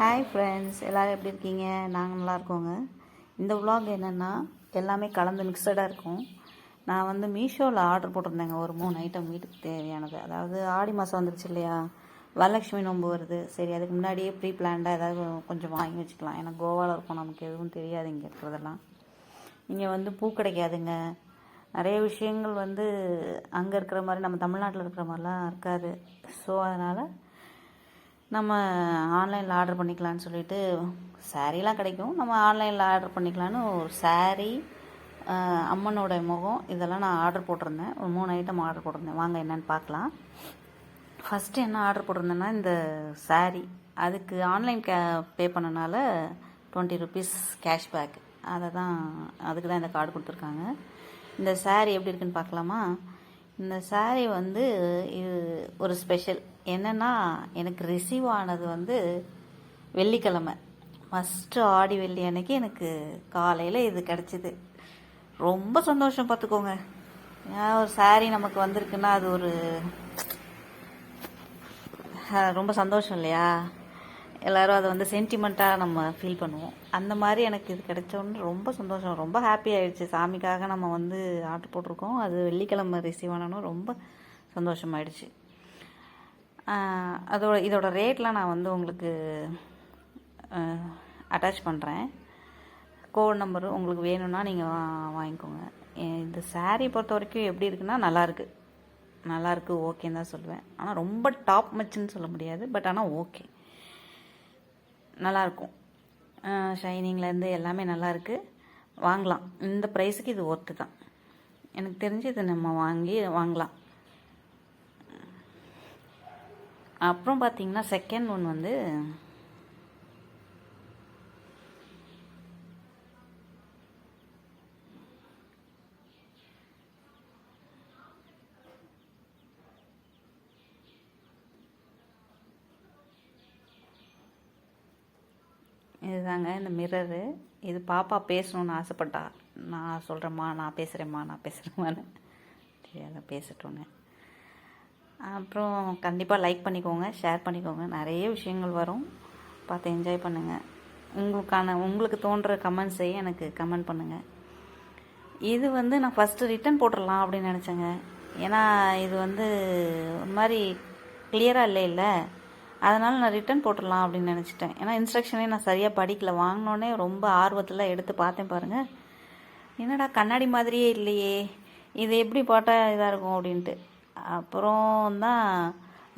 Hi friends எல்லோரும் எப்படி இருக்கீங்க? நாங்கள் நல்லா இருக்கோங்க. இந்த விலாக் என்னென்னா எல்லாமே கலந்து மிக்சடாக இருக்கும். நான் வந்து மீஷோவில் ஆர்டர் போட்டிருந்தேங்க. ஒரு மூணு ஐட்டம் வீட்டுக்கு தேவையானது. அதாவது ஆடி மாதம் வந்துருச்சு இல்லையா? வரலட்சுமி நோன்பு வருது. சரி அதுக்கு முன்னாடியே ப்ரீ பிளான்டாக ஏதாவது கொஞ்சம் வாங்கி வச்சுக்கலாம். ஏன்னா கோவாவில் இருக்கோம். நமக்கு எதுவும் தெரியாது இங்கே இருக்கிறதெல்லாம். இங்கே வந்து பூ கிடைக்காதுங்க. நிறைய விஷயங்கள் வந்து அங்கே இருக்கிற மாதிரி நம்ம தமிழ்நாட்டில் இருக்கிற மாதிரிலாம் இருக்காது. ஸோ அதனால் நம்ம ஆன்லைனில் ஆர்டர் பண்ணிக்கலாம்னு சொல்லிட்டு சாரீலாம் கிடைக்கும். நம்ம ஆன்லைனில் ஆர்டர் பண்ணிக்கலான்னு ஒரு சாரீ அம்மனோட முகம் இதெல்லாம் நான் ஆர்டர் போட்டிருந்தேன். ஒரு மூணு ஐட்டம் ஆர்டர் போட்டிருந்தேன். வாங்க என்னன்னு பார்க்கலாம். ஃபஸ்ட்டு என்ன ஆர்டர் போட்டிருந்தேன்னா இந்த சாரீ அதுக்கு ஆன்லைன் கே பே பண்ணனால டுவெண்ட்டி ருபீஸ் கேஷ்பேக் அதை தான் அதுக்கு தான் இந்த கார்டு கொடுத்துருக்காங்க. இந்த சாரீ எப்படி இருக்குன்னு பார்க்கலாமா? இந்த சாரீ வந்து இது ஒரு ஸ்பெஷல் என்னென்னா எனக்கு ரிசீவ் ஆனது வந்து வெள்ளிக்கிழமை. ஃபஸ்ட்டு ஆடி வெள்ளி அன்னைக்கு எனக்கு காலையில் இது கிடச்சிது. ரொம்ப சந்தோஷம் பார்த்துக்கோங்க. ஏன் ஒரு சாரீ நமக்கு வந்திருக்குன்னா அது ஒரு ரொம்ப சந்தோஷம் இல்லையா? எல்லோரும் அதை வந்து சென்டிமெண்ட்டாக நம்ம ஃபீல் பண்ணுவோம். அந்த மாதிரி எனக்கு இது கிடைச்சோன்னு ரொம்ப சந்தோஷம். ரொம்ப ஹாப்பி ஆயிடுச்சு. சாமிக்காக நம்ம வந்து ஆர்டர் போட்டிருக்கோம். அது வெள்ளிக்கிழமை ரிசீவ் ஆனனும் ரொம்ப சந்தோஷமாயிடுச்சு. அதோட இதோட ரேட்லாம் நான் வந்து உங்களுக்கு அட்டாச் பண்ணுறேன் கோட் நம்பர் உங்களுக்கு வேணும்னா நீங்கள் வாங்கிக்கோங்க. இந்த சாரீ பொறுத்த வரைக்கும் எப்படி இருக்குன்னா நல்லாயிருக்கு நல்லாயிருக்கு ஓகேன்னு தான் சொல்லுவேன். ஆனால் ரொம்ப டாப் மச்சுன்னு சொல்ல முடியாது பட் ஆனால் ஓகே நல்லாயிருக்கும் ஷைனிங்லேருந்து எல்லாமே நல்லாயிருக்கு வாங்கலாம். இந்த ப்ரைஸுக்கு இது ஒர்த்து தான். எனக்கு தெரிஞ்சு இது நம்ம வாங்கி வாங்கலாம். அப்புறம் பார்த்தீங்கன்னா செகண்ட் ஒன் வந்து இதுதாங்க இந்த மிரரு இது பாப்பா பேசணும்னு ஆசைப்பட்டா. நான் சொல்கிறேம்மா நான் பேசுகிறேம்மா நான் பேசுகிறேம்மான்னு சரி அதை அப்புறம் கண்டிப்பாக லைக் பண்ணிக்கோங்க ஷேர் பண்ணிக்கோங்க. நிறைய விஷயங்கள் வரும். பார்த்து என்ஜாய் பண்ணுங்கள் உங்களுக்கான உங்களுக்கு தோன்ற கமெண்ட்ஸையும் எனக்கு கமெண்ட் பண்ணுங்கள் இது வந்து நான் ஃபஸ்ட்டு ரிட்டன் போட்டுடலாம் அப்படின்னு நினச்சேங்க. ஏன்னா இது வந்து ஒரு மாதிரி கிளியராக இல்லை இல்லை அதனால் நான் ரிட்டன் போட்டுடலாம் அப்படின்னு நினச்சிட்டேன். ஏன்னா இன்ஸ்ட்ரக்ஷனே நான் சரியாக படிக்கல. வாங்கினோடனே ரொம்ப ஆர்வத்தில் எடுத்து பார்த்தேன் பாருங்கள் என்னடா கண்ணாடி மாதிரியே இல்லையே. இது எப்படி போட்டால் இதாக இருக்கும் அப்படின்ட்டு. அப்புறம் தான்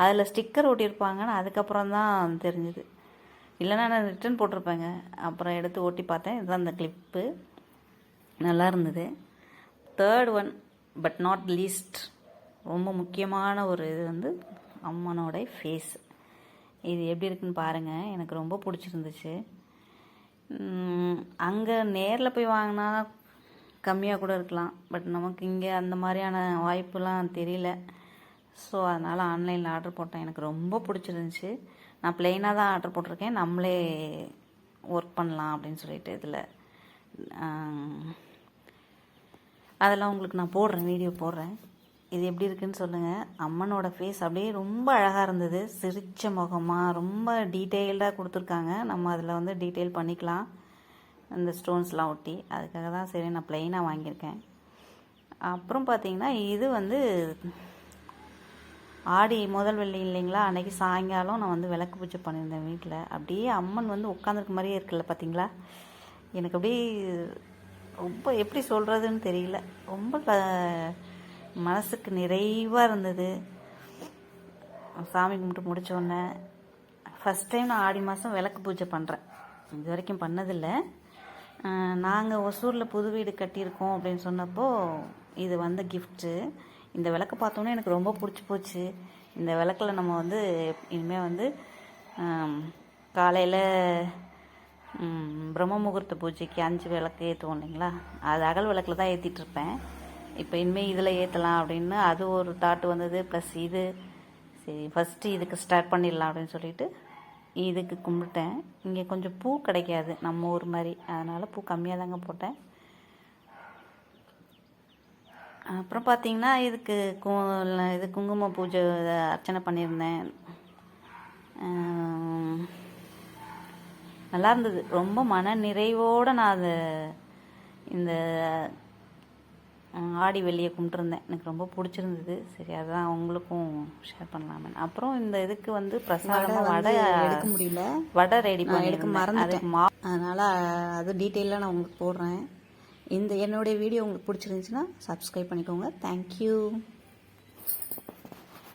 அதில் ஸ்டிக்கர் ஒட்டியிருப்பாங்கன்னு அதுக்கப்புறம் தான் தெரிஞ்சுது. இல்லைன்னா நான் ரிட்டன் போட்டிருப்பேங்க. அப்புறம் எடுத்து ஓட்டி பார்த்தேன். இதுதான் அந்த கிளிப்பு நல்லா இருந்தது. Third one but not least ரொம்ப முக்கியமான ஒரு இது வந்து அம்மனோட ஃபேஸ் இது எப்படி இருக்குன்னு பாருங்கள் எனக்கு ரொம்ப பிடிச்சிருந்துச்சு. அங்கே நேரில் போய் வாங்கினா கம்மியாக கூட இருக்கலாம். பட் நமக்கு இங்கே அந்த மாதிரியான வாய்ப்புலாம் தெரியல. ஸோ அதனால் ஆன்லைனில் ஆர்டர் போட்டேன். எனக்கு ரொம்ப பிடிச்சிருந்துச்சு. நான் பிளெயினாக தான் ஆர்டர் போட்டிருக்கேன். நம்மளே ஒர்க் பண்ணலாம் அப்படின்னு சொல்லிட்டு இதில் அதெல்லாம் உங்களுக்கு நான் போடுறேன் வீடியோ போடுறேன். இது எப்படி இருக்குன்னு சொல்லுங்கள் அம்மனோட ஃபேஸ் அப்படியே ரொம்ப அழகாக இருந்தது. சிரித்த முகமாக ரொம்ப டீட்டெயில்டாக கொடுத்துருக்காங்க. நம்ம அதில் வந்து டீட்டெயில் பண்ணிக்கலாம். இந்த ஸ்டோன்ஸ்லாம் ஒட்டி. அதுக்காக தான் சரி நான் ப்ளைனாக வாங்கியிருக்கேன். அப்புறம் பார்த்தீங்கன்னா இது வந்து ஆடி முதல் வெள்ளி இல்லைங்களா? அன்னைக்கு சாயங்காலம் நான் வந்து விளக்கு பூஜை பண்ணியிருந்தேன் வீட்டில் அப்படியே அம்மன் வந்து உட்காந்துருக்க மாதிரியே இருக்குல்ல பார்த்தீங்களா எனக்கு அப்படியே ரொம்ப எப்படி சொல்கிறதுன்னு தெரியல. ரொம்ப க- மனசுக்கு நிறைவாக இருந்தது. சாமி கும்பிட்டு முடித்தோடனே ஃபஸ்ட் டைம் நான் ஆடி மாதம் விளக்கு பூஜை பண்ணுறேன் இது வரைக்கும் பண்ணதில்லை. நாங்கள் ஒசூரில் புது வீடு கட்டியிருக்கோம் அப்படின்னு சொன்னப்போ இது வந்த கிஃப்ட்டு இந்த விளக்கு பார்த்தோன்னே எனக்கு ரொம்ப பிடிச்சி போச்சு. இந்த விளக்கில் நம்ம வந்து இனிமேல் வந்து காலையில் பிரம்ம முகூர்த்த பூஜைக்கு அஞ்சு விளக்கு ஏற்றுவோம் இல்லைங்களா? அது அகல் விளக்கில் தான் ஏற்றிட்டுருப்பேன் இப்போ இனிமேல் இதில் ஏற்றலாம் அப்படின்னு அது ஒரு தாட் வந்தது. ப்ளஸ் இது சரி ஃபஸ்ட்டு இதுக்கு ஸ்டார்ட் பண்ணிடலாம் அப்படின்னு சொல்லிட்டு இதுக்கு கும்பிட்டேன். இங்கே கொஞ்சம் பூ கிடைக்காது. நம்ம ஊர் மாதிரி. அதனால் பூ கம்மியாக தாங்க போட்டேன். அப்புறம் பார்த்தீங்கன்னா இதுக்கு கு இது குங்கும பூஜை அர்ச்சனை பண்ணியிருந்தேன். நல்லா இருந்தது. ரொம்ப மன நிறைவோடு நான் அதை இந்த ஆடி வெள்ளியை கும்பிட்டுருந்தேன். எனக்கு ரொம்ப பிடிச்சிருந்தது. சரி அதான் உங்களுக்கும் ஷேர் பண்ணலாமே அப்புறம் இந்த இதுக்கு வந்து பிரசாதமாக வடை எடுக்க முடியல. வடை ரெடி பண்ணி எடுக்க மறந்துட்டேன். அதனால் அது டீட்டெயிலாக நான் உங்களுக்கு போடுறேன். இந்த என்னுடைய வீடியோ உங்களுக்கு பிடிச்சிருந்துச்சுன்னா சப்ஸ்கிரைப் பண்ணிக்கோங்க. தேங்க்யூ